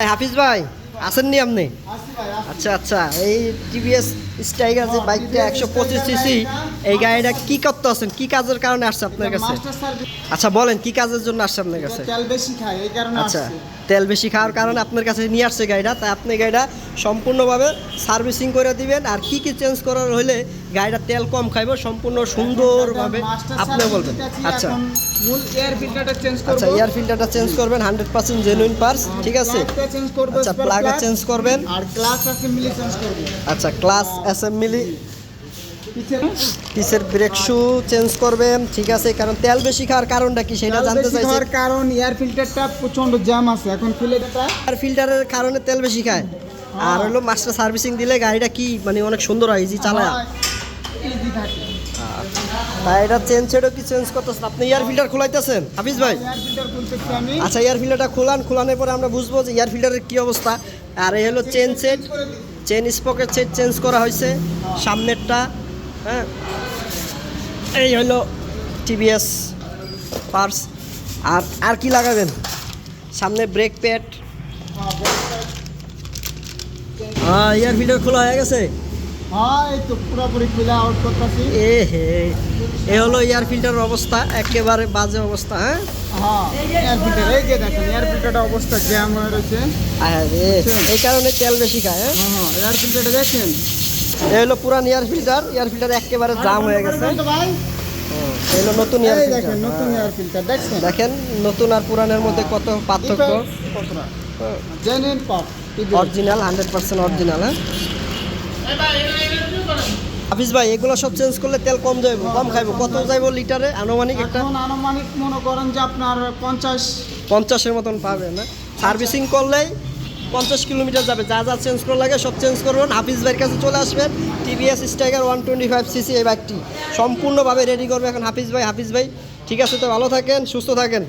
হাফিজ ভাই আসেননি আপনি। আচ্ছা আচ্ছা এই টিভিএস স্টাইগার যে বাইকটা একশো পঁচিশ সিসি এই গাড়িটা কি করতে আছেন কি কাজের কারণে আসছে আপনার কাছে? আচ্ছা বলেন কি কাজের জন্য আসছে আপনার কাছে? তেল বেশি খায় এই কারণে আচ্ছা তেল বেশি খাওয়ার কারণে আপনার কাছে নিয়ে আসছে গাড়িটা তাই আপনি গাড়িটা সম্পূর্ণভাবে সার্ভিসিং করে দিবেন আর কি কি চেঞ্জ করার হলে গাড়িটা তেল কম খাইব সম্পূর্ণ সুন্দরভাবে। আপনি বলবেন। আচ্ছা। মূল এয়ার ফিল্টারটা চেঞ্জ করব। আচ্ছা এয়ার ফিল্টারটা চেঞ্জ করবেন হান্ড্রেড পার্সেন্ট জেনুইন পার্স ঠিক আছে? চেঞ্জ করব আচ্ছা প্লাগও চেঞ্জ করবেন। আর ক্লাস অ্যাসেম্বলি চেঞ্জ করব। আচ্ছা ক্লাস অ্যাসেম্বলি পিসের ব্রেক শু চেঞ্জ করবেন ঠিক আছে? কারণ তেল বেশি খাওয়ার কারণটা কি সেটা জানতে চাইছি। হওয়ার কারণ এয়ার ফিল্টারটা প্রচণ্ড জ্যাম আছে এখন এটা আর ফিল্টারের কারণে তেল বেশি খায়। আর হলো মাস্টার সার্ভিসিং দিলে গাড়িটা কি মানে অনেক সুন্দর হয় ইজি চালায়। তাই এটা চেঞ্জ সেটাও কি চেঞ্জ করতেছেন? আপনি এয়ার ফিল্টার খোলাইতেছেন? হাফিজ ভাই। আচ্ছা এয়ার ফিল্টারটা খোলান খোলানোর পরে আমরা বুঝব যে এয়ার ফিল্টারের কী অবস্থা। আর এই হলো chain set chain sprocket set change করা হয়েছে সামনেরটা হ্যাঁ? এই হলো টিভিএস পার্স আর আর কি লাগাবেন? সামনে ব্রেক প্যাড হ্যাঁ এয়ার ফিল্টার খোলা হয়ে গেছে? হ্যাঁ এ হে এ হলো এয়ার ফিল্টারের অবস্থা একেবারে বাজে অবস্থা হ্যাঁ? হ্যাঁ এয়ার ফিল্টার এই যে দেখেন এয়ার ফিল্টারটা অবস্থা জ্যাম হয়ে রয়েছে। এই কারণে তেল বেশি খায় হ্যাঁ? হ্যাঁ হ্যাঁ এয়ার ফিল্টারটা দেখেন। এই হলো পুরান এয়ার ফিল্টার এয়ার ফিল্টার একেবারে জাম হয়ে গেছে। ভাই। এই হলো নতুন এয়ার ফিল্টার নতুন এয়ার ফিল্টার দেখছেন? দেখেন নতুন আর পুরানের মধ্যে কত পার্থক্য। Genuine original hundred percent original হ্যাঁ? হাফিজ ভাই এগুলো সব চেঞ্জ করলে তেল কম যাইব কম খাইব। কত যাইব লিটারে আনুমানিক একটা এখন আনুমানিক মনে করেন যে আপনার পঞ্চাশ পঞ্চাশের মতন পাবেন না? সার্ভিসিং করলেই পঞ্চাশ কিলোমিটার যাবে। যা যা চেঞ্জ করা লাগে সব চেঞ্জ করবেন। হাফিজ ভাইয়ের কাছে চলে আসবেন। TVS Stryker one twenty five CC এই বাইকটি সম্পূর্ণভাবে রেডি করবে এখন হাফিজ ভাই। হাফিজ ভাই ঠিক আছে তো? ভালো থাকেন সুস্থ থাকেন।